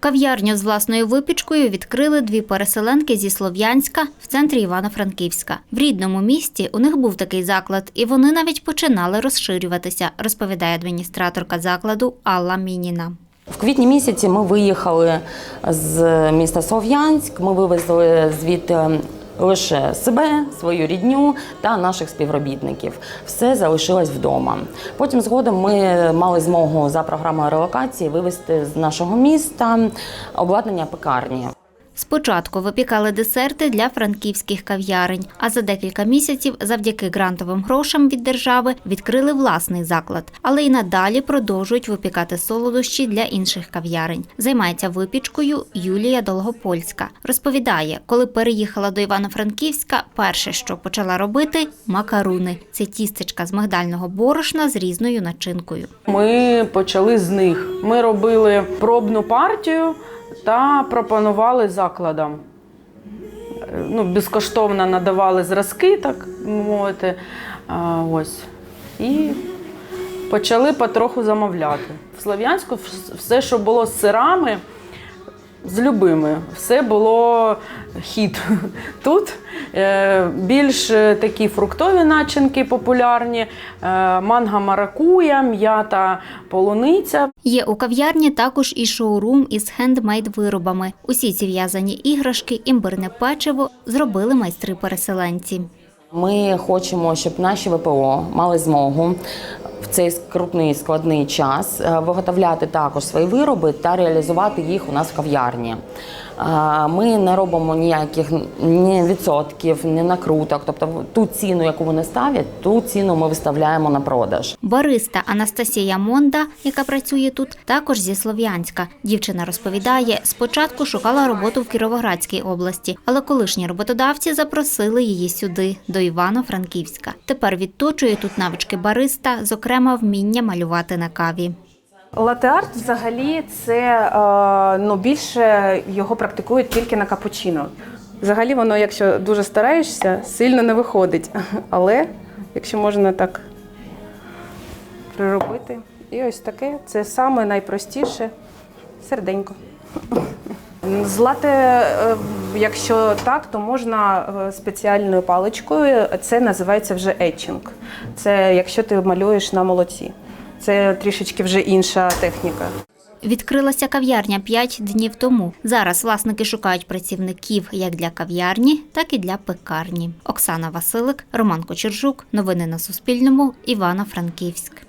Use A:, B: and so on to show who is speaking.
A: Кав'ярню з власною випічкою відкрили дві переселенки зі Слов'янська в центрі Івано-Франківська. В рідному місті у них був такий заклад, і вони навіть починали розширюватися, розповідає адміністраторка закладу Алла Мініна.
B: В квітні місяці ми виїхали з міста Слов'янськ. Ми вивезли звідти лише себе, свою рідню та наших співробітників. Все залишилось вдома. Потім згодом ми мали змогу за програмою релокації вивезти з нашого міста обладнання пекарні.
A: Спочатку випікали десерти для франківських кав'ярень, а за декілька місяців, завдяки грантовим грошам від держави, відкрили власний заклад, але й надалі продовжують випікати солодощі для інших кав'ярень. Займається випічкою Юлія Долгопольська. Розповідає, коли переїхала до Івано-Франківська, перше, що почала робити макаруни. Це тістечка з мигдального борошна з різною начинкою.
C: Ми почали з них. Ми робили пробну партію та пропонували закладам. Е, Ну, безкоштовно надавали зразки, так мовити. А, ось. І почали потроху замовляти. В Слов'янську все, що було з сирами, з любими, все було хід. Тут е, більш е, такі фруктові начинки популярні, е, манго маракуя, м'ята полуниця.
A: Є у кав'ярні також і шоурум із хендмейд-виробами. Усі ці в'язані іграшки, імбирне печиво зробили майстри-переселенці.
B: Ми хочемо, щоб наші ВПО мали змогу цей скрутний складний час е, виготовляти також свої вироби та реалізувати їх у нас в кав'ярні. Ми не робимо ніяких ні відсотків, ні накруток. Тобто ту ціну, яку вони ставлять, ту ціну ми виставляємо на продаж.
A: Бариста Анастасія Монда, яка працює тут, також зі Слов'янська. Дівчина розповідає, спочатку шукала роботу в Кіровоградській області, але колишні роботодавці запросили її сюди, до Івано-Франківська. Тепер відточує тут навички бариста, зокрема вміння малювати на каві.
D: Латеарт взагалі це е, ну, більше його практикують тільки на капучино. Взагалі воно, якщо дуже стараєшся, сильно не виходить. Але якщо можна так приробити. І ось таке це саме найпростіше серденько. З лате, е, якщо так, то можна е, спеціальною паличкою. Це називається вже етчинг. Це якщо ти малюєш на молоці. Це трішечки вже інша техніка.
A: Відкрилася кав'ярня 5 днів тому. Зараз власники шукають працівників як для кав'ярні, так і для пекарні. Оксана Василик, Роман Кочержук. Новини на Суспільному. Івано-Франківськ.